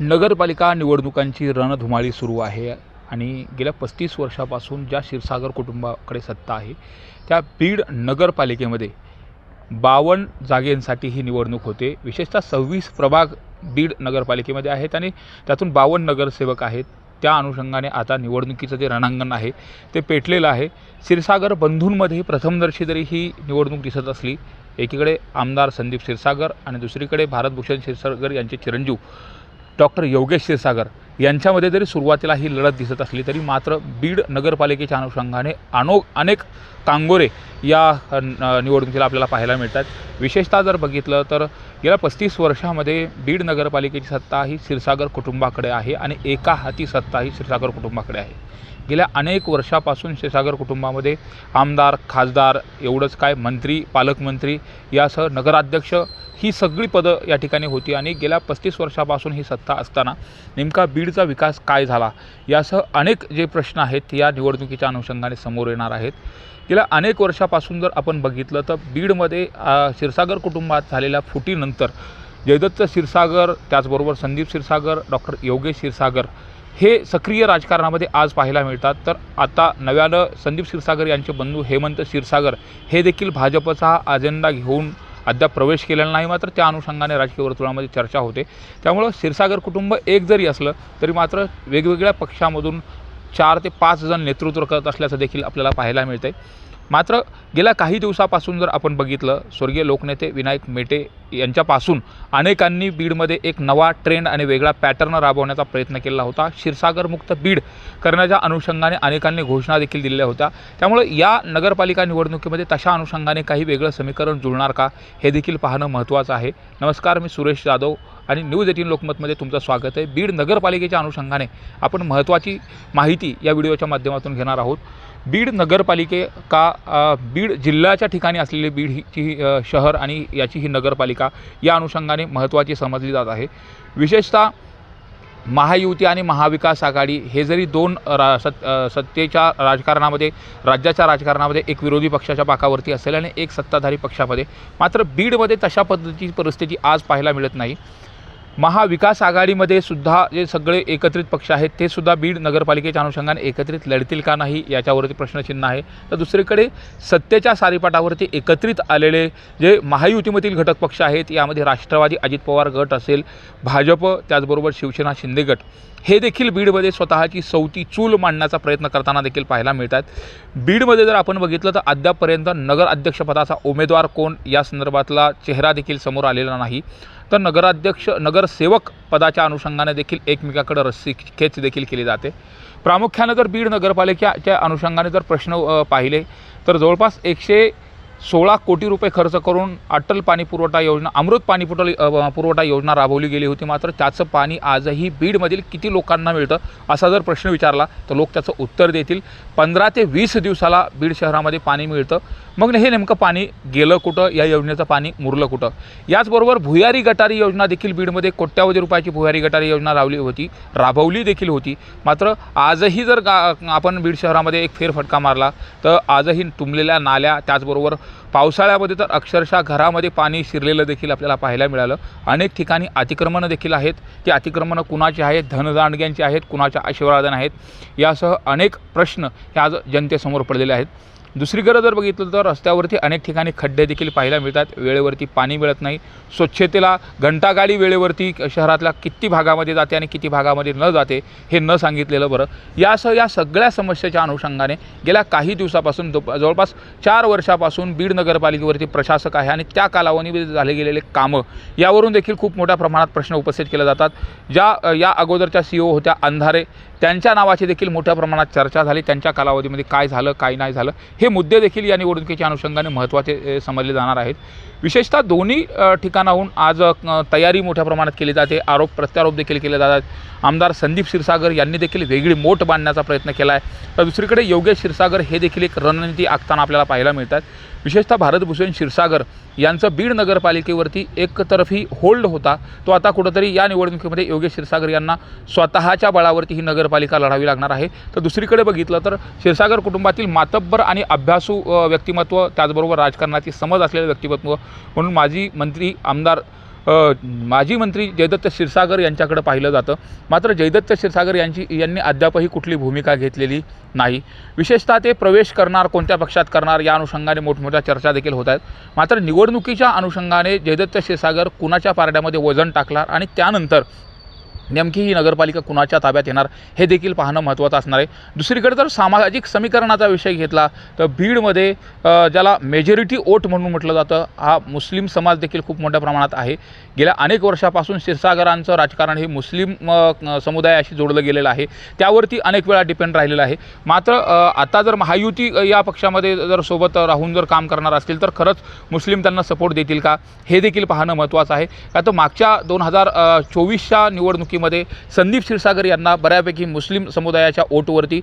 नगरपालिका निवडणुकांची रणधुमाळी सुरू आहे आणि गेल्या पस्तीस वर्षापासून ज्या क्षीरसागर कुटुंबाकडे सत्ता आहे त्या बीड नगरपालिकेमध्ये बावन्न जागेंसाठी ही निवडणूक होते. विशेषतः सव्वीस प्रभाग बीड नगरपालिकेमध्ये आहेत आणि त्यातून बावन्न नगरसेवक आहेत. त्या अनुषंगाने आता निवडणुकीचं जे रणांगण आहे ते पेटलेलं आहे. क्षीरसागर बंधूंमध्ये प्रथमदर्शी जरी ही निवडणूक दिसत असली एकीकडे आमदार संदीप क्षीरसागर आणि दुसरीकडे भारतभूषण क्षीरसागर यांचे चिरंजीव डॉक्टर योगेश क्षीरसागर यांच्यामध्ये जरी सुरुवातीला ही लढत दिसत असली तरी मात्र बीड नगरपालिकेच्या अनुषंगाने अनो अनेक कांगोरे या निवडणुकीला आपल्याला पाहायला मिळतात. विशेषतः जर बघितलं तर गेल्या पस्तीस वर्षामध्ये बीड नगरपालिकेची सत्ता ही क्षीरसागर कुटुंबाकडे आहे आणि एका हाती सत्ता ही क्षीरसागर कुटुंबाकडे आहे. गेल्या अनेक वर्षापासून क्षीरसागर कुटुंबामध्ये आमदार खासदार एवढंच काय मंत्री पालकमंत्री यासह नगराध्यक्ष ही सगळी पदं या ठिकाणी होती आणि गेल्या पस्तीस वर्षापासून ही सत्ता असताना नेमका बीडचा विकास काय झाला? यासह अनेक जे प्रश्न आहेत या निवडणुकीच्या अनुषंगाने समोर येणार आहेत. गेल्या अनेक वर्षापासून जर आपण बघितलं तर बीडमध्ये क्षीरसागर कुटुंबात झालेल्या फुटीनंतर जयदत्त क्षीरसागर त्याचबरोबर संदीप क्षीरसागर डॉक्टर योगेश क्षीरसागर हे सक्रिय राजकारणामध्ये आज पाहायला मिळतात. तर आता नव्यानं संदीप क्षीरसागर यांचे बंधू हेमंत क्षीरसागर हे देखील भाजपचा अजेंडा घेऊन अद्याप प्रवेश केलेला नाही. मात्र त्या अनुषंगाने राजकीय वर्तुळामध्ये चर्चा होते. त्यामुळं क्षीरसागर कुटुंब एक जरी असलं तरी मात्र वेगवेगळ्या पक्षामधून चार ते पाच जण नेतृत्व करत असल्याचं देखील आपल्याला पाहायला मिळतं आहे मात्र गेल्या काही दिवसापासून जर आपण बघितलं स्वर्गीय लोकनेते विनायक मेटे यांच्यापासून अनेकांनी बीडमध्ये एक नवा ट्रेंड आणि वेगळा पॅटर्न राबवण्याचा प्रयत्न केला होता. क्षीरसागरमुक्त बीड करण्याच्या अनुषंगाने अनेकांनी घोषणा देखील दिलेल्या होत्या. त्यामुळे या नगरपालिका निवडणुकीमध्ये तशा अनुषंगाने काही वेगळं समीकरण जुळणार का हे देखील पाहणं महत्त्वाचं आहे. नमस्कार मी सुरेश जाधव. आणि न्यूज एटीन लोकमतमध्ये तुमचं स्वागत आहे. बीड नगरपालिकेच्या अनुषंगाने आपण महत्त्वाची माहिती या व्हिडिओच्या माध्यमातून घेणार आहोत. बीड नगरपालिके का बीड जिल्ह्याच्या ठिकाणी असलेली बीड ही शहर आणि याची ही नगरपालिका या अनुषंगाने महत्त्वाची समजली जात आहे. विशेषतः महायुती आणि महाविकास आघाडी हे जरी दोन रा सत सत्तेच्या राजकारणामध्ये राज्याच्या राजकारणामध्ये एक विरोधी पक्षाच्या पाकावरती असेल आणि एक सत्ताधारी पक्षामध्ये मात्र बीडमध्ये तशा पद्धतीची परिस्थिती आज पाहायला मिळत नाही. महाविकास आघाडीमध्ये सुद्धा जे सगळे एकत्रित पक्ष आहेत ते सुद्धा बीड नगरपालिकेच्या अनुषंगाने एकत्रित लढतील का नाही याच्यावरती प्रश्नचिन्ह आहे. तर दुसरीकडे सत्तेच्या सारीपाटावरती एकत्रित आलेले जे महायुतीमधील घटक पक्ष आहेत यामध्ये राष्ट्रवादी अजित पवार गट असेल भाजप त्याचबरोबर शिवसेना शिंदे गट हे देखील बीडमध्ये स्वतःची सौती चूल मांडण्याचा प्रयत्न करताना देखील पाहायला मिळतात. बीडमध्ये जर आपण बघितलं तर अद्यापपर्यंत नगर अध्यक्षपदाचा उमेदवार कोण या संदर्भातला चेहरा देखील समोर आलेला नाही. तर नगराध्यक्ष नगरसेवक पदाच्या अनुषंगाने देखील एकमेकाकडे रस्सी खेच देखील केली जाते. प्रामुख्यानं जर बीड नगरपालिकेच्या अनुषंगाने जर प्रश्न पाहिले तर जवळपास एकशे सोळा कोटी रुपये खर्च करून अटल पाणी पुरवठा योजना अमृत पाणी पुरवठा पुरवठा योजना राबवली गेली होती मात्र त्याचं पाणी आजही बीडमधील किती लोकांना मिळतं असा जर प्रश्न विचारला तर लोक त्याचं उत्तर देतील. पंधरा ते वीस दिवसाला बीड शहरामध्ये पाणी मिळतं. मग हे नेमकं पाणी गेलं कुठं? या योजनेचं पाणी मुरलं कुठं? याचबरोबर भुयारी गटारी योजना देखील बीडमध्ये कोट्यावधी रुपयाची भुयारी गटारी योजना लावली होती राबवली देखील होती. मात्र आजही जर गा आपण बीड शहरामध्ये एक फेरफटका मारला तर आजही तुंबलेल्या नाल्या त्याचबरोबर पावसाळ्यामध्ये तर अक्षरशः घरामध्ये पाणी शिरलेलं देखील आपल्याला पाहायला मिळालं. अनेक ठिकाणी अतिक्रमणं देखील आहेत. ती अतिक्रमणं कुणाची आहेत? धनदांडग्यांची आहेत कुणाच्या आशीर्वादाने आहेत? यासह अनेक प्रश्न हे आज जनतेसमोर पडलेले आहेत. दुसरीकडे जर बघितलं तर रस्त्यावरती अनेक ठिकाणी खड्डे देखील पाहायला मिळतात. वेळेवरती पाणी मिळत नाही. स्वच्छतेला घंटागाडी वेळेवरती शहरातल्या किती भागामध्ये जाते आणि किती भागामध्ये न जाते हे न सांगितलेलं बरं. यासह या सगळ्या समस्येच्या अनुषंगाने गेल्या काही दिवसापासून दो जवळपास चार वर्षापासून बीड नगरपालिकेवरती प्रशासक आहे आणि त्या कालावधीमध्ये झाले गेलेले कामं यावरून देखील खूप मोठ्या प्रमाणात प्रश्न उपस्थित केले जातात. ज्या या अगोदरच्या सी ओ होत्या अंधारे त्यांच्या नावाची देखील मोठ्या प्रमाणात चर्चा झाली. त्यांच्या कालावधीमध्ये काय झालं काय नाही झालं हे मुद्दे देखील या निवडणुकीच्या अनुषंगाने महत्त्वाचे समजले जाणार आहेत. विशेषतः दोन्ही ठिकाणाहून आज तयारी मोठ्या प्रमाणात केली जाते. आरोप प्रत्यारोप देखील केले जातात. आमदार संदीप क्षीरसागर यांनी देखील वेगळी मोठ बांधण्याचा प्रयत्न केला आहे तर दुसरीकडे योगेश क्षीरसागर हे देखील एक रणनीती आखताना आपल्याला पाहायला मिळतात. विशेषतः भारतभूषण क्षीरसागर यांचं बीड नगरपालिकेवरती एकतर्फी होल्ड होता. तो आता कुठंतरी या निवडणुकीमध्ये योगेश क्षीरसागर यांना स्वतःच्या बळावरती ही नगरपालिका लढावी लागणार आहे. तर दुसरीकडे बघितलं तर क्षीरसागर कुटुंबातील मातब्बर आणि अभ्यासू व्यक्तिमत्व त्याचबरोबर राजकारणाची समज असलेलं व्यक्तिमत्व म्हणून माजी मंत्री आमदार माजी मंत्री जयदत्त क्षीरसागर यांच्याकडे पाहिलं जातं. मात्र जयदत्त क्षीरसागर यांची यांनी अद्यापही कुठली भूमिका घेतलेली नाही. विशेषतः ते प्रवेश करणार कोणत्या पक्षात करणार या अनुषंगाने मोठमोठ्या चर्चा देखील होत आहेत. मात्र निवडणुकीच्या अनुषंगाने जयदत्त क्षीरसागर कुणाच्या पारड्यामध्ये वजन टाकणार आणि त्यानंतर नेमकी ही नगरपालिका कुणाच्या ताब्यात येणार हे देखील पाहणं महत्त्वाचं असणार आहे. दुसरीकडे जर सामाजिक समीकरणाचा विषय घेतला तर बीडमध्ये ज्याला मेजॉरिटी ओट म्हणून म्हटलं जातं हा मुस्लिम समाज देखील खूप मोठ्या प्रमाणात आहे. गेल्या अनेक वर्षापासून क्षीरसागरांचं राजकारण हे मुस्लिम समुदायाशी जोडलं गेलेलं आहे. त्यावरती अनेक वेळा डिपेंड राहिलेलं आहे. मात्र आता जर महायुती या पक्षामध्ये जर सोबत राहून जर काम करणार असतील तर खरंच मुस्लिम त्यांना सपोर्ट देतील का? हे देखील पाहणं महत्त्वाचं आहे. का तर मागच्या दोन हजार चोवीसच्या निवडणुकी निवडणुकीमध्ये संदीप क्षीरसागर यांना बऱ्यापैकी मुस्लिम समुदायाच्या ओटवरती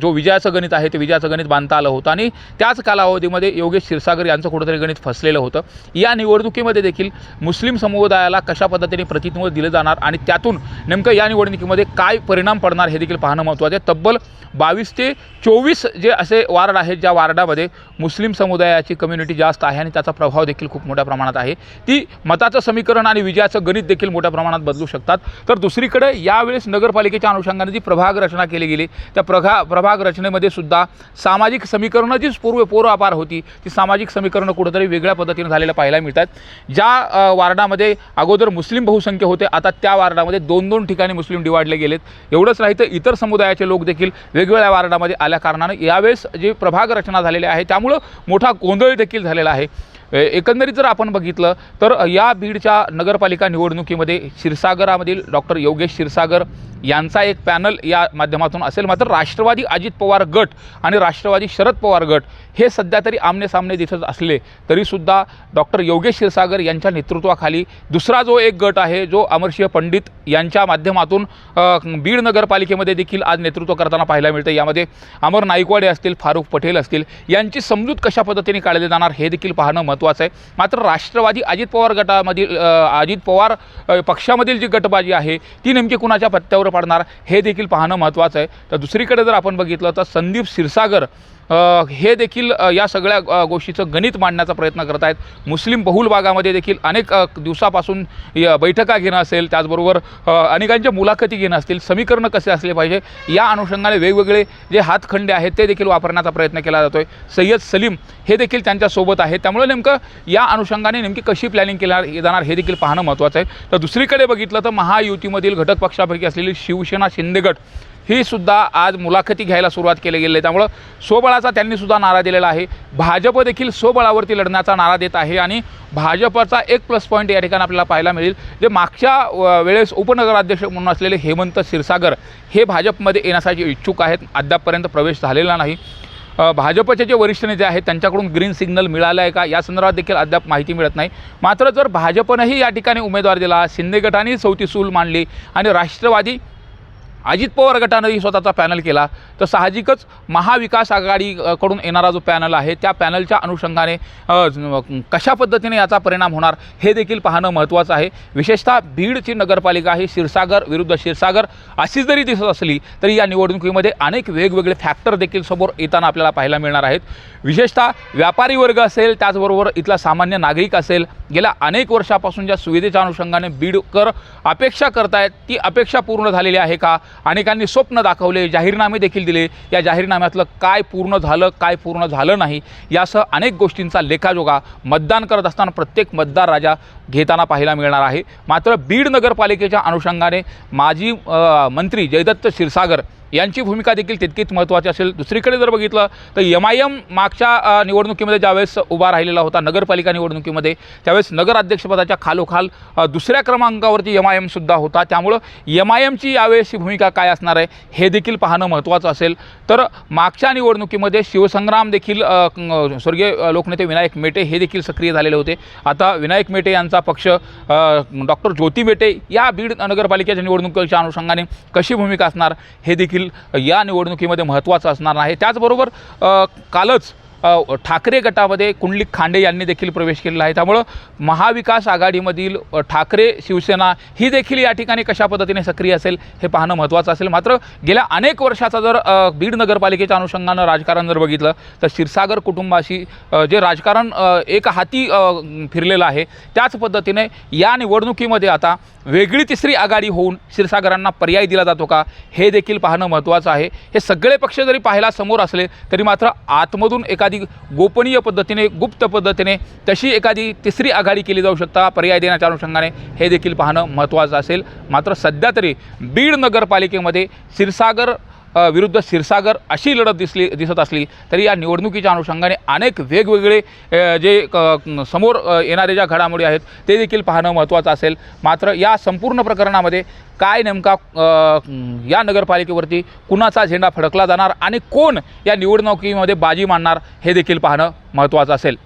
जो विजयाचं गणित आहे ते विजयाचं गणित बांधता आलं होतं. आणि त्याच कालावधीमध्ये योगेश क्षीरसागर यांचं कुठंतरी गणित फसलेलं होतं. या निवडणुकीमध्ये देखील मुस्लिम समुदायाला कशा पद्धतीने प्रतिनिधित्व दिलं जाणार आणि त्यातून नेमकं या निवडणुकीमध्ये काय परिणाम पडणार हे देखील पाहणं महत्त्वाचं आहे. तब्बल बावीस ते चोवीस जे असे वार्ड आहेत ज्या वार्डामध्ये मुस्लिम समुदायाची कम्युनिटी जास्त आहे आणि त्याचा प्रभाव देखील खूप मोठ्या प्रमाणात आहे. ती मताचं समीकरण आणि विजयाचं गणित देखील मोठ्या प्रमाणात बदलू शकतात. तर दुसरीकडे यावेळेस नगरपालिकेच्या अनुषंगाने जी प्रभाग रचना केली गेली त्या प्रभा प्रभाग रचनेमध्ये सुद्धा सामाजिक समीकरणं जी पूर्व पूर्वापार होती. ती सामाजिक समीकरणं कुठंतरी वेगळ्या पद्धतीनं झालेल्या पाहायला मिळतात. ज्या वार्डामध्ये अगोदर मुस्लिम बहुसंख्य होते आता त्या वार्डामध्ये दोन दोन ठिकाणी मुस्लिम डिवाडले गेलेत. एवढंच नाही तर इतर समुदायाचे लोक देखील वेगवेगळ्या वार्डामध्ये आल्या कारणाने यावेळेस जी प्रभाग रचना झालेली आहे त्यामुळं मोठा गोंधळ देखील झालेला आहे. एकंदरीत जर आपण बघितलं तर या बीडच्या नगरपालिका निवडणुकीमध्ये क्षीरसागरामधील डॉक्टर योगेश क्षीरसागर यांचा एक पॅनल या माध्यमातून असेल. मात्र राष्ट्रवादी अजित पवार गट आणि राष्ट्रवादी शरद पवार गट हे सध्या तरी आमनेसामने दिसत असले तरीसुद्धा डॉक्टर योगेश क्षीरसागर यांच्या नेतृत्वाखाली दुसरा जो एक गट आहे जो अमरसिंह पंडित यांच्या माध्यमातून बीड नगरपालिकेमध्ये देखील आज नेतृत्व करताना पाहायला मिळतं. यामध्ये अमर नाईकवाडे असतील फारुख पटेल असतील यांची समजूत कशा पद्धतीने काढली जाणार हे देखील पाहणं महत्त्वाचं महत्त्वाचं आहे. मात्र राष्ट्रवादी अजित पवार गटामधील अजित पवार पक्षामधील जी गटबाजी आहे ती नेमकी कुणाच्या पत्त्यावर पडणार हे देखील पाहणं महत्त्वाचं आहे. तर दुसरीकडे जर आपण बघितलं तर संदीप क्षीरसागर हे देखील या सगळ्या गोष्टीचं गणित मांडण्याचा प्रयत्न करत आहेत. मुस्लिम बहुल भागामध्ये देखील अनेक दिवसापासून बैठका घेणं असेल त्याचबरोबर अनेकांच्या मुलाखती घेणं असतील समीकरणं कसे असले पाहिजे या अनुषंगाने वेगवेगळे जे हातखंडे आहेत ते देखील वापरण्याचा प्रयत्न केला जातो आहे सय्यद सलीम हे देखील त्यांच्यासोबत आहेत. त्यामुळे नेमकं या अनुषंगाने नेमकी कशी प्लॅनिंग केल्या जाणार हे देखील पाहणं महत्त्वाचं आहे. तर दुसरीकडे बघितलं तर महायुतीमधील घटक पक्षापैकी असलेली शिवसेना शिंदेगड ही सुद्धा आज मुलाखती घ्यायला सुरुवात केली गेली आहे. त्यामुळं स्वबळाचा त्यांनी सुद्धा नारा दिलेला आहे. भाजप देखील स्वबळावरती लढण्याचा नारा देत आहे आणि भाजपचा एक प्लस पॉईंट या ठिकाणी आपल्याला पाहायला मिळेल. जे मागच्या वेळेस उपनगराध्यक्ष म्हणून असलेले हेमंत क्षीरसागर हे भाजपमध्ये येण्यासाठी इच्छुक आहेत. अद्यापपर्यंत प्रवेश झालेला नाही. भाजपचे जे वरिष्ठ नेते आहेत त्यांच्याकडून ग्रीन सिग्नल मिळालं आहे का? या संदर्भात देखील अद्याप माहिती मिळत नाही. मात्र जर भाजपनंही या ठिकाणी उमेदवार दिला शिंदे गटाने चौथी सूल मांडली आणि राष्ट्रवादी अजित पवार गटानंही स्वतःचा पॅनल केला. तर साहजिकच महाविकास आघाडीकडून येणारा जो पॅनल आहे त्या पॅनलच्या अनुषंगाने कशा पद्धतीने याचा परिणाम होणार हे देखील पाहणं महत्त्वाचं आहे. विशेषतः बीडची नगरपालिका ही क्षीरसागर विरुद्ध क्षीरसागर अशी जरी दिसत असली तरी या निवडणुकीमध्ये अनेक वेगवेगळे फॅक्टर देखील समोर येताना आपल्याला पाहायला मिळणार आहेत. विशेषतः व्यापारी वर्ग असेल त्याचबरोबर इथला सामान्य नागरिक असेल गेल्या अनेक वर्षापासून ज्या सुविधेच्या अनुषंगाने बीडकर अपेक्षा करतायत ती अपेक्षा पूर्ण झालेली आहे का? अनेकांनी स्वप्न दाखवले जाहीरनामे देखील दिले. या जाहीरनाम्यातलं काय पूर्ण झालं काय पूर्ण झालं नाही यासह अनेक गोष्टींचा लेखाजोगा मतदान करत असताना प्रत्येक मतदार राजा घेताना पाहायला मिळणार आहे. मात्र बीड नगरपालिकेच्या अनुषंगाने माजी मंत्री जयदत्त क्षीरसागर यांची भूमिका देखील तितकीच महत्त्वाची असेल. दुसरीकडे जर बघितलं तर एम आय एम मागच्या निवडणुकीमध्ये ज्यावेळेस उभा राहिलेला होता नगरपालिका निवडणुकीमध्ये त्यावेळेस नगराध्यक्षपदाच्या खालोखाल दुसऱ्या क्रमांकावरती एम आय एमसुद्धा होता. त्यामुळं एम आय एमची यावेळेसची भूमिका काय असणार आहे हे देखील पाहणं महत्त्वाचं असेल. तर मागच्या निवडणुकीमध्ये शिवसंग्राम देखील स्वर्गीय लोकनेते विनायक मेटे हे देखील सक्रिय झालेले होते. आता विनायक मेटे यांचा पक्ष डॉक्टर ज्योती मेटे या बीड नगरपालिकेच्या निवडणुकीच्या अनुषंगाने कशी भूमिका असणार हे देखील या निवडणुकीमध्ये महत्त्वाचं असणार आहे त्याचबरोबर कालच ठाकरे गटामध्ये कुंडलिक खांडे यांनी देखील प्रवेश केलेला आहे. त्यामुळं महाविकास आघाडीमधील ठाकरे शिवसेना ही देखील या ठिकाणी कशा पद्धतीने सक्रिय असेल हे पाहणं महत्त्वाचं असेल. मात्र गेल्या अनेक वर्षाचा जर बीड नगरपालिकेच्या अनुषंगानं राजकारण जर बघितलं तर क्षीरसागर कुटुंबाशी जे राजकारण एक हाती फिरलेलं आहे त्याच पद्धतीने या निवडणुकीमध्ये आता वेगळी तिसरी आघाडी होऊन क्षीरसागरांना पर्याय दिला जातो का हे देखील पाहणं महत्त्वाचं आहे. हे सगळे पक्ष जरी पाहायला समोर असले तरी मात्र आतमधून एका एखादी गोपनीय पद्धतीने गुप्त पद्धतीने तशी एखादी तिसरी आघाडी केली जाऊ शकता पर्याय देण्याच्या अनुषंगाने. हे देखील पाहणं महत्त्वाचं असेल. मात्र सध्या तरी बीड नगरपालिकेमध्ये क्षीरसागर विरुद्ध क्षीरसागर अशी लढत दिसली दिसत असली तरी या निवडणुकीच्या अनुषंगाने अनेक वेगवेगळे जे क- समोर येणारे ज्या घडामोडी आहेत ते देखील पाहणं महत्त्वाचं असेल. मात्र या संपूर्ण प्रकरणामध्ये काय नेमका या नगरपालिकेवरती कुणाचा झेंडा फडकला जाणार आणि कोण या निवडणुकीमध्ये बाजी मांडणार हे देखील पाहणं महत्त्वाचं असेल.